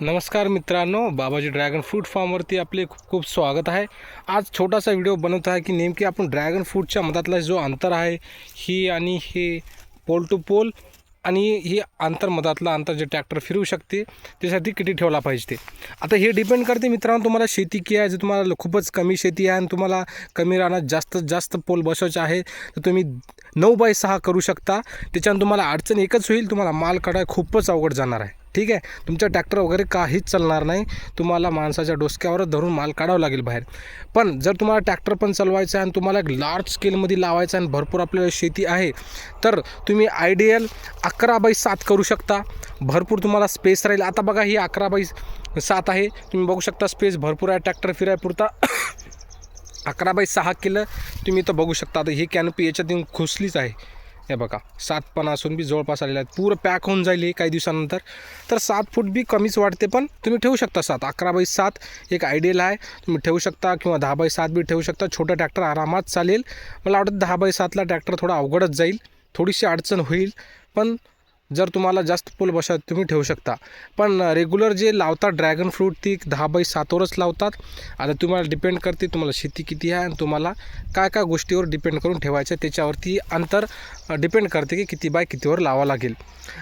नमस्कार मित्रांनो बाबाजी dragon fruit फार्मवरती आपले खूप खूप स्वागत आहे. आज छोटासा व्हिडिओ बनवत आहे की नेमकी आपण ड्रॅगन फ्रूटच्या मधातला जो अंतर आहे ही आणि हे पोल टू पोल आणि ही अंतर मधातला अंतर जे ट्रॅक्टर फिरवू शकते त्यासाठी किती ठेवला पाहिजे? ते आता हे डिपेंड करते मित्रांनो तुम्हाला शेती की आहे जर तुम्हाला खूपच कमी शेती आहे आणि तुम्हाला कमी रानात जास्तीत जास्त पोल बसवायचा आहे तर तुम्ही नऊ बाय सहा करू शकता. त्याच्यानं तुम्हाला अडचण एकच होईल तुम्हाला माल काढाय खूपच अवघड जाणार आहे. ठीक आहे? तुमच्या ट्रॅक्टर वगैरे काहीच चालणार नाही. तुम्हाला माणसाच्या डोसक्यावरच धरून माल काढावा लागेल बाहेर. पण जर तुम्हाला ट्रॅक्टर पण चालवायचं आहे आणि तुम्हाला एक लार्ज स्केलमध्ये लावायचं आहे आणि भरपूर आपल्याला शेती आहे तर तुम्ही आयडियल अकरा बाय सात करू शकता. भरपूर तुम्हाला स्पेस राहील. आता बघा ही अकरा बाय सात आहे. तुम्ही बघू शकता स्पेस भरपूर आहे. ट्रॅक्टर फिरायपुरता अकरा बाय सहा केलं तुम्ही तर बघू शकता. आता ही कॅनपी याच्यात येऊन खुसलीच आहे. हे बघा सात पण असून बी जवळपास आलेले आहेत. पूर पॅक होऊन जाईल हे काही दिवसानंतर. तर सात फूट बी कमीच वाढते पण तुम्ही ठेवू शकता सात. अकरा बाय सात एक आयडियल आहे. तुम्ही ठेवू शकता किंवा दहा बाय सात बी ठेवू शकता. छोटं ट्रॅक्टर आरामात चालेल. मला वाटतं दहा बाय सातला ट्रॅक्टर थोडा अवघडच जाईल. थोडीशी अडचण होईल. पण जर तुम्हाला जास्त फुल बसत तुम्ही ठेवू शकता. पण रेग्युलर जे लावतात ड्रॅगन फ्रूट ती दहा बाय सातवरच लावतात. आता तुम्हाला डिपेंड करते तुम्हाला शेती किती आहे आणि तुम्हाला काय काय गोष्टीवर डिपेंड करून ठेवायचं आहे त्याच्यावरती अंतर डिपेंड करते की किती बाय कितीवर लावा लागेल.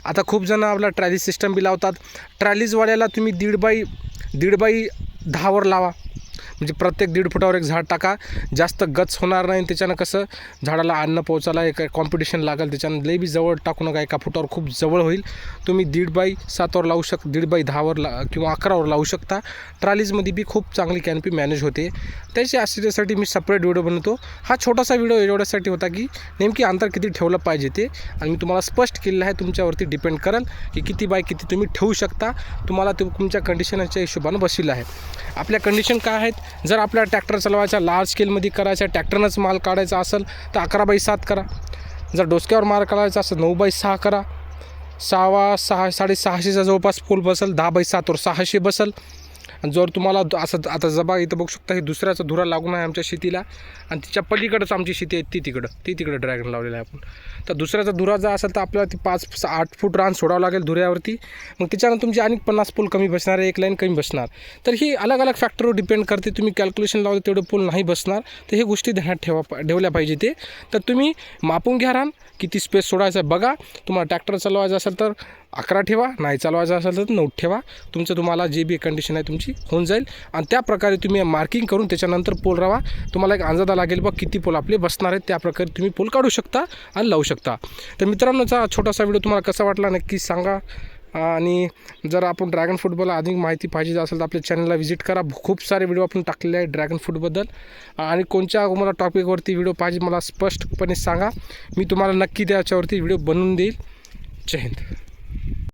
आता खूप जणं आपला ट्रॅली सिस्टम बी लावतात. ट्रॅलीजवाल्याला तुम्ही दीड बाय दीड बाय दहावर लावा. म्हणजे प्रत्येक दीड फुटावर एक झाड टाका. जास्त गच होणार नाही त्याच्यानं कसं झाडाला अन्न पोहोचायला एक कॉम्पिटिशन लागेल. त्याच्यानं लई बी जवळ टाकू नका. एका फुटावर खूप जवळ होईल. तुम्ही दीड बाय सातवर लावू शक दीड बाय दहावर ला किंवा अकरावर लावू शकता. ट्रॉलीजमध्ये बी खूप चांगली कॅनपी मॅनेज होते. त्याच्या आश्चर्यासाठी मी सपरेट व्हिडिओ बनवतो. हा छोटासा व्हिडिओ एवढ्यासाठी होता की नेमकी अंतर किती ठेवलं पाहिजे ते आणि मी तुम्हाला स्पष्ट केलेलं आहे. तुमच्यावरती डिपेंड करेल की किती बाय किती तुम्ही ठेवू शकता. तुम्हाला तुमच्या कंडिशनच्या हिशोबानं बसविलं आहे. आपल्या कंडिशन काय आहेत? जर आपल्या ट्रॅक्टर चालवायचा लार्ज स्केलमध्ये करायचा ट्रॅक्टरनंच माल काढायचा असेल तर अकरा बाय सात करा. जर डोसक्यावर माल काढायचा असेल नऊ बाय सहा करा. सहावा सहा साडेसहाशेचा जवळपास फूल बसेल दहा बाय सातवर सहाशे बसेल. आणि जर तुम्हाला असं आता जबा इथं बघू शकता हे दुसऱ्याचा धुरा लागून आहे आमच्या शेतीला. आणि तिच्या पलीकडंच आमची शेती आहे ती तिकडं. ती तिकडं ड्रॅगन लावलेलं आहे आपण. तर दुसऱ्याचा धुरा जर असेल तर आपल्याला ती पाच स- आठ फूट रान सोडावं लागेल धुऱ्यावरती. मग त्याच्यानं तुमची आणि पन्नास पूल कमी बसणार आहे एक लाईन कमी बसणार. तर ही अलग अलग फॅक्टरवर डिपेंड करते. तुम्ही कॅल्क्युलेशन लावलं तेवढं पूल नाही बसणार. तर हे गोष्टी ध्यानात ठेवा ठेवल्या पाहिजे ते. तर तुम्ही मापून घ्या रान. किती स्पेस सोडायचा आहे बघा. तुम्हाला ट्रॅक्टर चालवायचं असेल तर अकरा ठेवा नाही चालवायचं असेल तर नऊ ठेवा. तुमचं तुम्हाला जे बी कंडिशन आहे तुमची होऊन जाईल. आणि त्या प्रकारे तुम्ही मार्किंग करून त्याच्यानंतर पोल राहा तुम्हाला एक अंदाजा लागेल बघ किती पोल आपले बसणार आहेत. त्या प्रकारे तुम्ही पोल काढू शकता आणि लावू शकता. तर मित्रांनोचा छोटासा व्हिडिओ तुम्हाला कसा वाटला नक्की सांगा. आणि जर आपण ड्रॅगन फ्रूटबद्दल अधिक माहिती पाहिजे असेल तर आपल्या चॅनलला व्हिजिट करा. खूप सारे व्हिडिओ आपण टाकलेले आहे ड्रॅगन फ्रूटबद्दल आणि कोणत्या मला टॉपिकवरती व्हिडिओ पाहिजे मला स्पष्टपणे सांगा. मी तुम्हाला नक्की त्याच्यावरती व्हिडिओ बनवून देईल. जय हिंद.